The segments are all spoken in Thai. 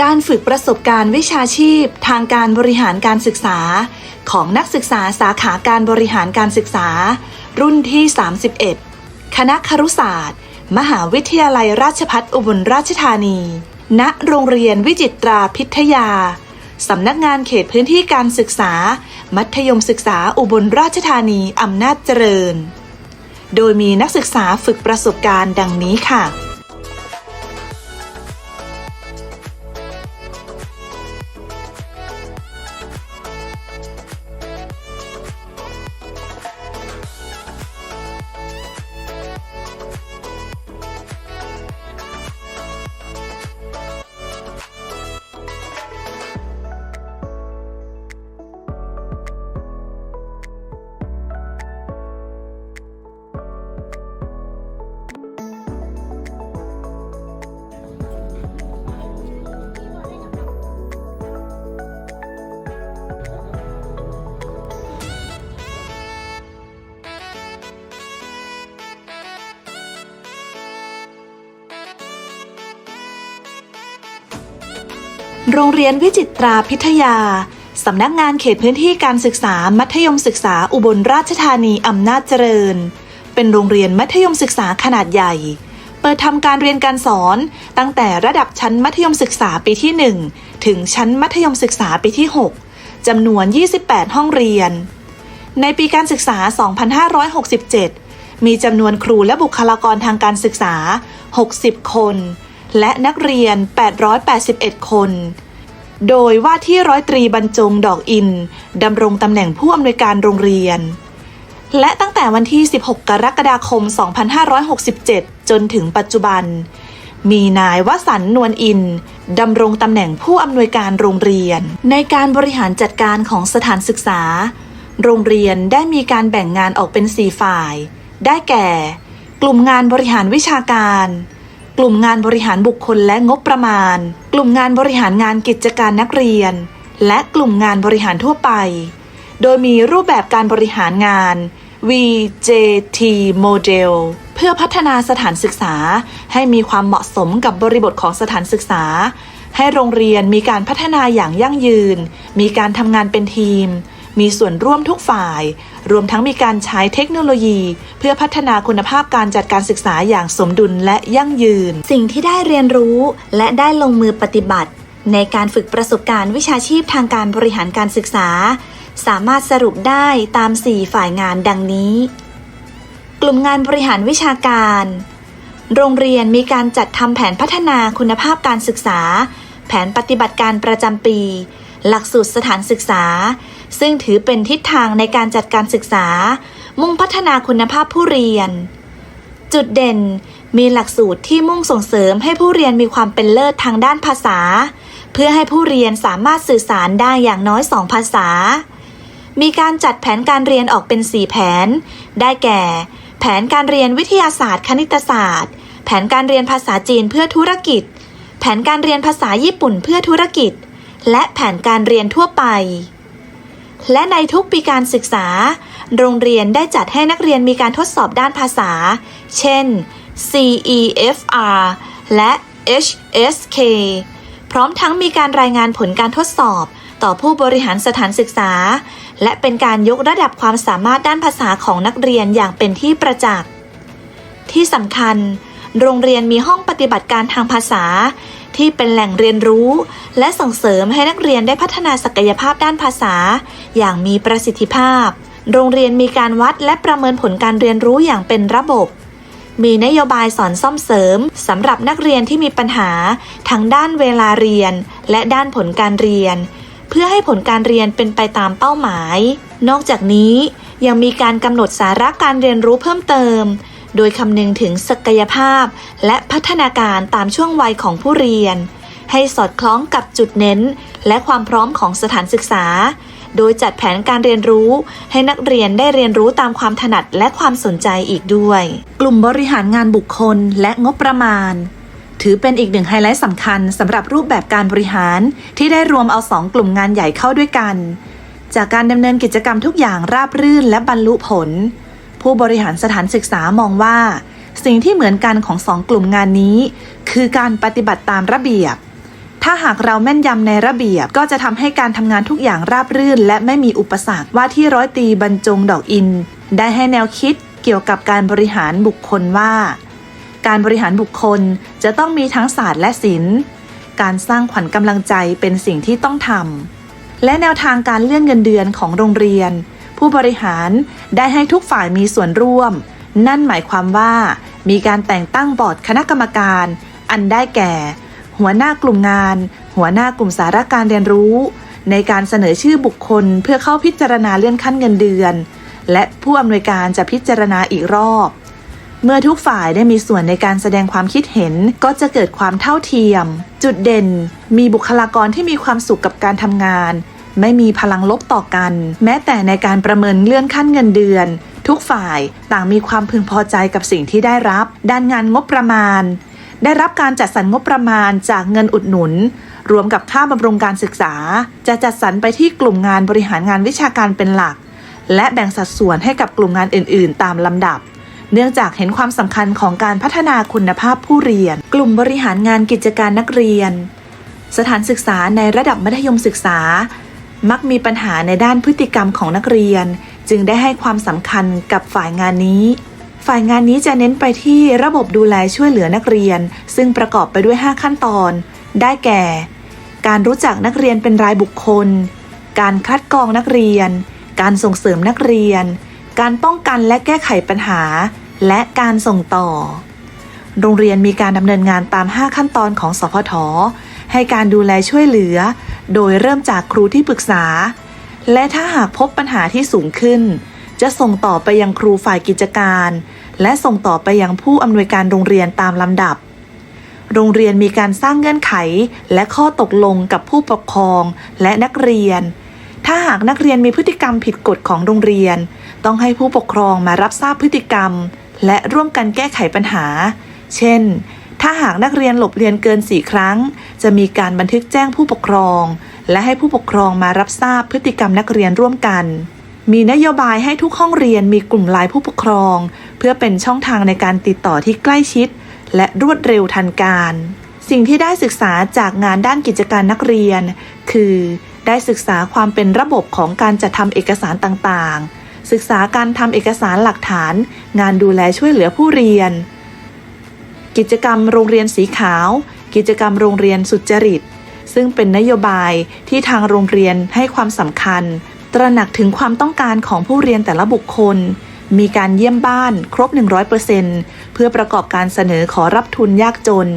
การฝึกประสบการณ์วิชาชีพ ทางการบริหารการศึกษา ของนักศึกษาสาขาการบริหารการศึกษา รุ่นที่ 31 คณะครุศาสตร์ มหาวิทยาลัยราชภัฏอุบลราชธานี ณ โรงเรียนวิจิตราพิทยา สำนักงานเขตพื้นที่การศึกษา มัธยมศึกษาอุบลราชธานี อำนาจเจริญ โดยมีนักศึกษาฝึกประสบการณ์ดังนี้ค่ะ โรงเรียนวิจิตราพิทยา สำนักงานเขตพื้นที่การศึกษามัธยมศึกษาอุบลราชธานีอำนาจเจริญ เป็นโรงเรียนมัธยมศึกษาขนาดใหญ่ เปิดทำการเรียนการสอนตั้งแต่ระดับชั้นมัธยมศึกษาปีที่ 1 ถึงชั้นมัธยมศึกษาปีที่ 6จำนวน 28 ห้องเรียน ในปีการศึกษา 2567 มีจำนวนครูและบุคลากรทางการศึกษา 60 คน และนักเรียน 881 คน โดยว่าที่ร้อยตรีบรรจงดอกอินดำรงตำแหน่งผู้อำนวยการโรงเรียน และตั้งแต่วันที่ 16 กรกฎาคม 2567 จนถึงปัจจุบัน มีนายวสันนวลอินดำรงตำแหน่งผู้อำนวยการโรงเรียน ในการบริหารจัดการของสถานศึกษา โรงเรียนได้มีการแบ่งงานออกเป็น 4 ฝ่าย ได้แก่ กลุ่มงานบริหารวิชาการ กลุ่มงานบริหารบุคคลและงบประมาณ กลุ่มงานบริหารงานกิจการนักเรียน และกลุ่มงานบริหารทั่วไป โดยมีรูปแบบการบริหารงาน VJT Model เพื่อพัฒนาสถานศึกษา ให้มีความเหมาะสมกับบริบทของสถานศึกษา ให้โรงเรียนมีการพัฒนาอย่างยั่งยืน มีการทำงานเป็นทีม มีส่วนร่วมทุกฝ่าย รวมทั้งมีการใช้เทคโนโลยี เพื่อพัฒนาคุณภาพการจัดการศึกษาอย่างสมดุลและยั่งยืน สิ่งที่ได้เรียนรู้และได้ลงมือปฏิบัติ ในการฝึกประสบการณ์วิชาชีพทางการบริหารการศึกษา สามารถสรุปได้ตาม 4 ฝ่ายงานดังนี้ กลุ่มงานบริหารวิชาการ โรงเรียนมีการจัดทำแผนพัฒนาคุณภาพการศึกษา แผนปฏิบัติการประจำปี หลักสูตรสถานศึกษา ซึ่งถือเป็นทิศทางในการจัดการศึกษา มุ่งพัฒนาคุณภาพผู้เรียน จุดเด่นมีหลักสูตรที่มุ่งส่งเสริมให้ผู้เรียนมีความเป็นเลิศทางด้านภาษา เพื่อให้ผู้เรียนสามารถสื่อสารได้อย่างน้อยสองภาษา มีการจัดแผนการเรียนออกเป็น 4 แผน ได้แก่ แผนการเรียนวิทยาศาสตร์ คณิตศาสตร์ แผนการเรียนภาษาจีนเพื่อธุรกิจ แผนการเรียนภาษาญี่ปุ่นเพื่อธุรกิจ และแผนการเรียนทั่วไป และในทุกปีการศึกษา โรงเรียนได้จัดให้นักเรียนมีการทดสอบด้านภาษา เช่น CEFR และ HSK พร้อมทั้งมีการรายงานผลการทดสอบต่อผู้บริหารสถานศึกษา และเป็นการยกระดับความสามารถด้านภาษาของนักเรียนอย่างเป็นที่ประจักษ์ ที่สำคัญ โรงเรียนมีห้องปฏิบัติการทางภาษา ที่เป็นแหล่งเรียนรู้ และส่งเสริมให้นักเรียนได้พัฒนาศักยภาพด้านภาษา อย่างมีประสิทธิภาพ โรงเรียนมีการวัดและประเมินผลการเรียนรู้อย่างเป็นระบบ มีนโยบายสอนซ่อมเสริมสำหรับนักเรียนที่มีปัญหาทั้งด้านเวลาเรียน และด้านผลการเรียน เพื่อให้ผลการเรียนเป็นไปตามเป้าหมาย นอกจากนี้ยังมีการกำหนดสาระการเรียนรู้เพิ่มเติม โดยคำนึงถึงศักยภาพ และพัฒนาการตามช่วงวัยของผู้เรียน ให้สอดคล้องกับจุดเน้น และความพร้อมของสถานศึกษา โดยจัดแผนการเรียนรู้ ให้นักเรียนได้เรียนรู้ตามความถนัดและความสนใจอีกด้วย กลุ่มบริหารงานบุคคลและงบประมาณถือเป็นอีกหนึ่งไฮไลท์สำคัญสำหรับรูปแบบการบริหาร ที่ได้รวมเอาสองกลุ่มงานใหญ่เข้าด้วยกัน จากการดำเนินกิจกรรมทุกอย่างราบรื่นและบรรลุผล ผู้บริหารสถานศึกษามองว่า สิ่งที่เหมือนกันของสองกลุ่มงานนี้ คือการปฏิบัติตามระเบียบ ถ้าหากเราแม่นยำในระเบียบก็จะทำให้การทำงานทุกอย่างราบรื่น และไม่มีอุปสรรคว่าที่ร้อยตีบรรจงดอกอิน ได้ให้แนวคิดเกี่ยวกับการบริหารบุคคลว่า การบริหารบุคคลจะต้องมีทั้งศาสตร์และศิลป์การสร้างขวัญกำลังใจเป็นสิ่งที่ต้องทำและแนวทางการเลื่อนเงินเดือนของโรงเรียน ผู้บริหารได้ให้ทุกฝ่ายมีส่วนร่วม นั่นหมายความว่า มีการแต่งตั้งบอร์ดคณะกรรมการ อันได้แก่ หัวหน้ากลุ่มงาน หัวหน้ากลุ่มสาระการเรียนรู้ ในการเสนอชื่อบุคคลเพื่อเข้าพิจารณาเลื่อนขั้นเงินเดือน และผู้อำนวยการจะพิจารณาอีกรอบ เมื่อทุกฝ่ายได้มีส่วนในการแสดงความคิดเห็นก็จะเกิดความเท่าเทียม จุดเด่น มีบุคลากรที่มีความสุขกับการทำงาน ไม่มีพลังลบต่อกัน แม้แต่ในการประเมินเลื่อนขั้นเงินเดือน ทุกฝ่ายต่างมีความพึงพอใจกับสิ่งที่ได้รับ ด้านงานงบประมาณ ได้รับการจัดสรรงบประมาณจากเงินอุดหนุน รวมกับค่าบำรุงการศึกษา จะจัดสรรไปที่กลุ่มงานบริหารงานวิชาการเป็นหลัก และแบ่งสัดส่วนให้กับกลุ่มงานอื่น ๆ ตามลำดับเนื่องจากเห็นความสำคัญของการพัฒนาคุณภาพผู้เรียน กลุ่มบริหารงานกิจการนักเรียน สถานศึกษาในระดับมัธยมศึกษา มักมีปัญหาในด้านพฤติกรรมของนักเรียน จึงได้ให้ความสำคัญกับฝ่ายงานนี้ ฝ่ายงานนี้จะเน้นไปที่ระบบดูแลช่วยเหลือนักเรียน ซึ่งประกอบไปด้วย 5 ขั้นตอน ได้แก่ การรู้จักนักเรียนเป็นรายบุคคล การคัดกรองนักเรียน การส่งเสริมนักเรียน การป้องกันและแก้ไขปัญหา และการส่งต่อ โรงเรียนมีการดำเนินงานตาม 5 ขั้นตอนของสพทให้การดูแลช่วยเหลือ โดยเริ่มจากครูที่ปรึกษา และถ้าหากพบปัญหาที่สูงขึ้น จะส่งต่อไปยังครูฝ่ายกิจการ และส่งต่อไปยังผู้อำนวยการโรงเรียนตามลำดับ โรงเรียนมีการสร้างเงื่อนไขและข้อตกลงกับผู้ปกครองและนักเรียน ถ้าหากนักเรียนมีพฤติกรรมผิดกฎของโรงเรียน ต้องให้ผู้ปกครองมารับทราบพฤติกรรม และร่วมกันแก้ไขปัญหา เช่น ถ้าหากนักเรียนหลบเรียนเกิน 4 ครั้ง จะมีการบันทึกแจ้งผู้ปกครอง และให้ผู้ปกครองมารับทราบพฤติกรรมนักเรียนร่วมกัน มีนโยบายให้ทุกห้องเรียนมีกลุ่มไลน์ผู้ปกครอง เพื่อเป็นช่องทางในการติดต่อที่ใกล้ชิด และรวดเร็วทันการ สิ่งที่ได้ศึกษาจากงานด้านกิจการนักเรียน คือ ได้ศึกษาความเป็นระบบของการจัดทำเอกสารต่างๆ ศึกษาการทำเอกสารหลักฐาน งานดูแลช่วยเหลือผู้เรียน กิจกรรมโรงเรียนสีขาว กิจกรรมโรงเรียนสุจริต ซึ่งเป็นนโยบายที่ทางโรงเรียนให้ความสำคัญ ตระหนักถึงความต้องการของผู้เรียนแต่ละบุคคล มีการเยี่ยมบ้านครบ 100%เพื่อประกอบการเสนอขอรับทุนยากจน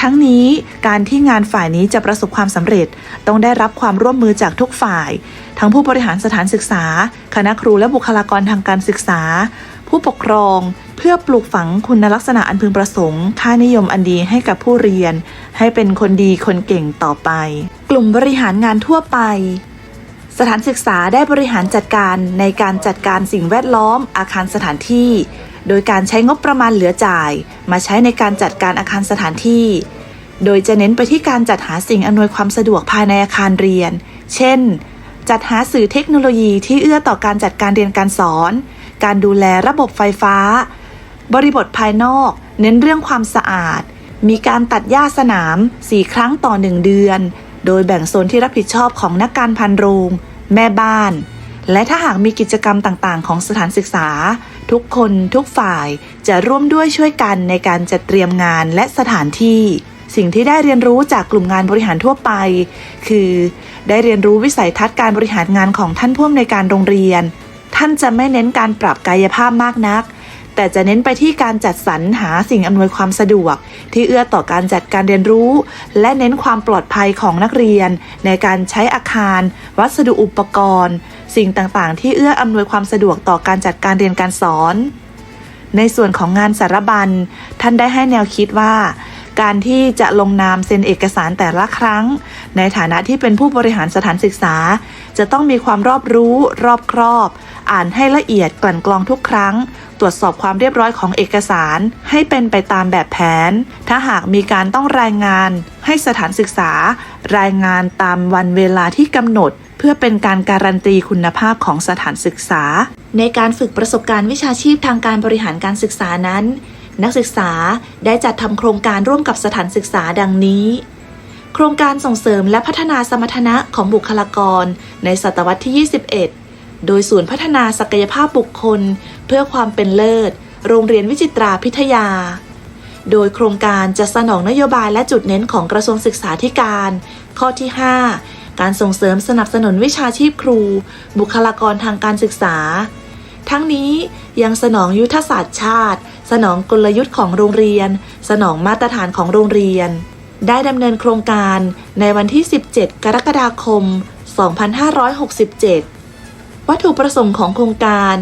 ทั้งนี้การที่งานฝ่ายนี้จะประสบความสำเร็จ ต้องได้รับความร่วมมือจากทุกฝ่าย ทั้งผู้บริหารสถานศึกษา คณะครูและบุคลากรทางการศึกษา ผู้ปกครอง เพื่อปลูกฝังคุณลักษณะอันพึงประสงค์ ค่านิยมอันดีให้กับผู้เรียน ให้เป็นคนดีคนเก่งต่อไป กลุ่มบริหารงานทั่วไปสถานศึกษาได้บริหารจัดการในการจัดการสิ่งแวดล้อมอาคารสถานที่ โดยการใช้งบประมาณเหลือจ่าย มาใช้ในการจัดการอาคารสถานที่ โดยจะเน้นไปที่การจัดหาสิ่งอำนวยความสะดวกภายในอาคารเรียน เช่น จัดหาสื่อเทคโนโลยีที่เอื้อต่อการจัดการเรียนการสอน การดูแลระบบไฟฟ้า บริบทภายนอก เน้นเรื่องความสะอาด มีการตัดหญ้าสนาม 4 ครั้งต่อ 1 เดือน โดยแบ่งโซนที่รับผิดชอบของนักการพันโรง แม่บ้าน และถ้าหากมีกิจกรรมต่างๆ ของสถานศึกษา ทุกคนทุกฝ่ายจะร่วมด้วยช่วยกันในการจัดเตรียมงานและสถานที่สิ่งที่ได้เรียนรู้จากกลุ่มงานบริหารทั่วไป คือ ได้เรียนรู้วิสัยทัศน์การบริหารงานของท่านผู้อำนวยการโรงเรียน ท่านจะไม่เน้นการปรับกายภาพมากนัก แต่จะเน้นไปที่การจัดสรรหาสิ่งอำนวยความสะดวก ที่เอื้อต่อการจัดการเรียนรู้ และเน้นความปลอดภัยของนักเรียน ในการใช้อาคาร วัสดุอุปกรณ์ สิ่งต่างๆ ที่เอื้ออำนวยความสะดวกต่อการจัดการเรียนการสอน ในส่วนของงานสารบัญท่านได้ให้แนวคิดว่าการที่จะลงนามเซ็นเอกสารแต่ละครั้ง ในฐานะที่เป็นผู้บริหารสถานศึกษา จะต้องมีความรอบรู้ รอบครอบ อ่านให้ละเอียดกลั่นกรองทุกครั้ง ตรวจสอบความเรียบร้อยของเอกสาร ให้เป็นไปตามแบบแผน ถ้าหากมีการต้องรายงาน ให้สถานศึกษา รายงานตามวันเวลาที่กำหนด เพื่อเป็นการการันตีคุณภาพของสถานศึกษา ในการฝึกประสบการณ์วิชาชีพทางการบริหารการศึกษานั้น นักศึกษาได้จัดทำโครงการร่วมกับสถานศึกษาดังนี้โครรงการส่งเสริมและพัฒนาสมรรถนะของบุคลากรในศตวรรษที่ 21 โดยศูนย์พัฒนาศักยภาพบุคคล เพื่อความเป็นเลิศ โรงเรียนวิจิตราพิทยา โดยโครงการจะสนองนโยบายและจุดเน้นของกระทรวงศึกษาธิการ ข้อที่ 5 การส่งเสริมสนับสนุนวิชาชีพครู บุคลากรทางการศึกษา ทั้งนี้ยังสนองยุทธศาสตร์ชาติ สนองกลยุทธ์ของโรงเรียน สนองมาตรฐานของโรงเรียน ได้ดำเนินโครงการในวันที่ 17 กรกฎาคม 2567 วัตถุประสงค์ของโครงการ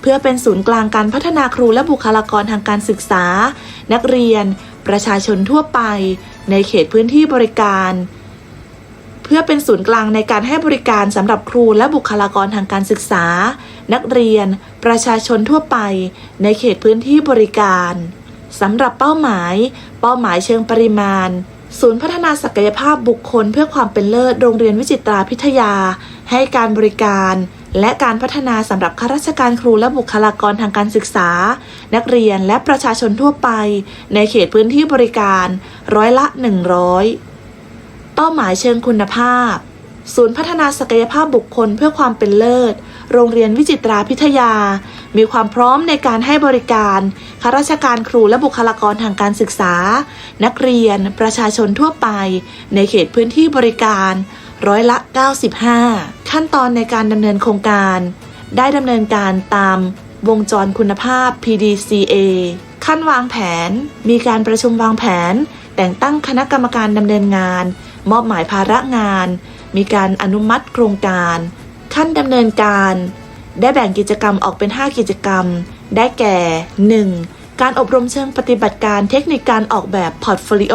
เพื่อเป็นศูนย์กลางการพัฒนาครูและบุคลากรทางการศึกษา นักเรียน ประชาชนทั่วไป ในเขตพื้นที่บริการ เพื่อเป็นศูนย์กลางในการให้บริการสำหรับครูและบุคลากรทางการศึกษา นักเรียน ประชาชนทั่วไป ในเขตพื้นที่บริการสำหรับเป้าหมาย เป้าหมายเชิงปริมาณศูนย์พัฒนาศักยภาพบุคคลเพื่อความเป็นเลิศโรงเรียนวิจิตราพิทยา ให้การบริการ และการพัฒนาสำหรับข้าราชการครูและบุคลากรทางการศึกษา นักเรียนและประชาชนทั่วไป ในเขตพื้นที่บริการร้อยละ 100 เป้าหมายเชิงคุณภาพ ศูนย์พัฒนาศักยภาพบุคคลเพื่อความเป็นเลิศ โรงเรียนวิจิตราพิทยา มีความพร้อมในการให้บริการข้าราชการครูและบุคลากรทางการศึกษา นักเรียน ประชาชนทั่วไป ในเขตพื้นที่บริการ ร้อยละ 95 ขั้นตอนในการดำเนินโครงการ ได้ดำเนินการตามวงจรคุณภาพ PDCA ขั้นวางแผน มีการประชุมวางแผน แต่งตั้งคณะกรรมการดำเนินงาน มอบหมายภาระงาน มีการอนุมัติโครงการ ขั้นดำเนินการ ได้แบ่งกิจกรรมออกเป็น 5 กิจกรรม ได้แก่ 1. การอบรมเชิงปฏิบัติการเทคนิคการออกแบบพอร์ตโฟลิโอ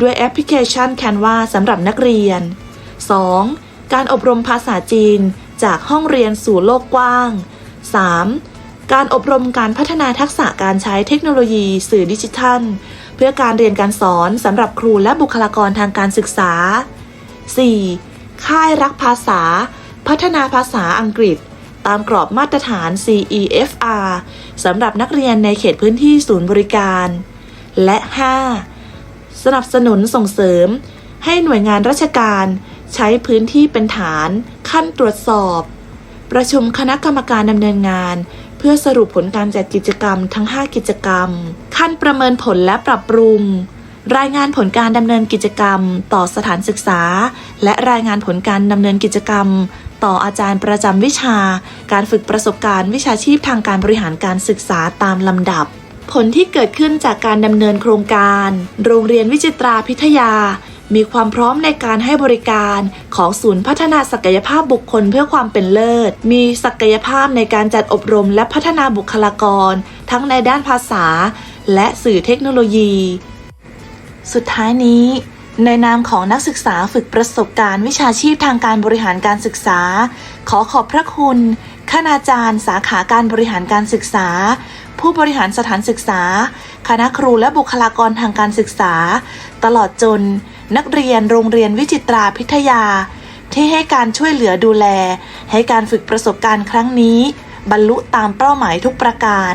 ด้วยแอปพลิเคชัน Canva สำหรับนักเรียน 2. การอบรมภาษาจีนจากห้องเรียนสู่โลกกว้าง 3. การอบรมการพัฒนาทักษะการใช้เทคโนโลยีสื่อดิจิทัล เพื่อการเรียนการสอนสำหรับครูและบุคลากรทางการศึกษา 4. ค่ายรักภาษา พัฒนาภาษาอังกฤษ ตามกรอบมาตรฐาน CEFR สำหรับนักเรียนในเขตพื้นที่ศูนย์บริการ และ 5. สนับสนุนส่งเสริม ให้หน่วยงานราชการ ใช้พื้นที่เป็นฐาน ขั้นตรวจสอบ ประชุมคณะกรรมการดำเนินงาน เพื่อสรุปผลการจัดกิจกรรมทั้ง 5 กิจกรรม ขั้นประเมินผลและปรับปรุง รายงานผลการดำเนินกิจกรรม ต่อสถานศึกษา และรายงานผลการดำเนินกิจกรรม ต่ออาจารย์ประจำวิชา การฝึกประสบการณ์วิชาชีพทางการบริหารการศึกษาตามลำดับ ผลที่เกิดขึ้นจากการดำเนินโครงการ โรงเรียนวิจิตราพิทยา มีความพร้อมในการให้บริการของศูนย์พัฒนาศักยภาพบุคคลเพื่อความเป็นเลิศ มีศักยภาพในการจัดอบรมและพัฒนาบุคลากร ทั้งในด้านภาษา และสื่อเทคโนโลยี สุดท้ายนี้ในนามของนักศึกษาฝึกประสบการณ์วิชาชีพทางการบริหารการศึกษา ขอขอบพระคุณคณาจารย์ สาขาการบริหารการศึกษา ผู้บริหารสถานศึกษา คณะครูและบุคลากรทางการศึกษา ตลอดจน นักเรียนโรงเรียนวิจิตราพิทยา ที่ให้การช่วยเหลือดูแล ให้การฝึกประสบการณ์ครั้งนี้ บรรลุตามเป้าหมายทุกประการ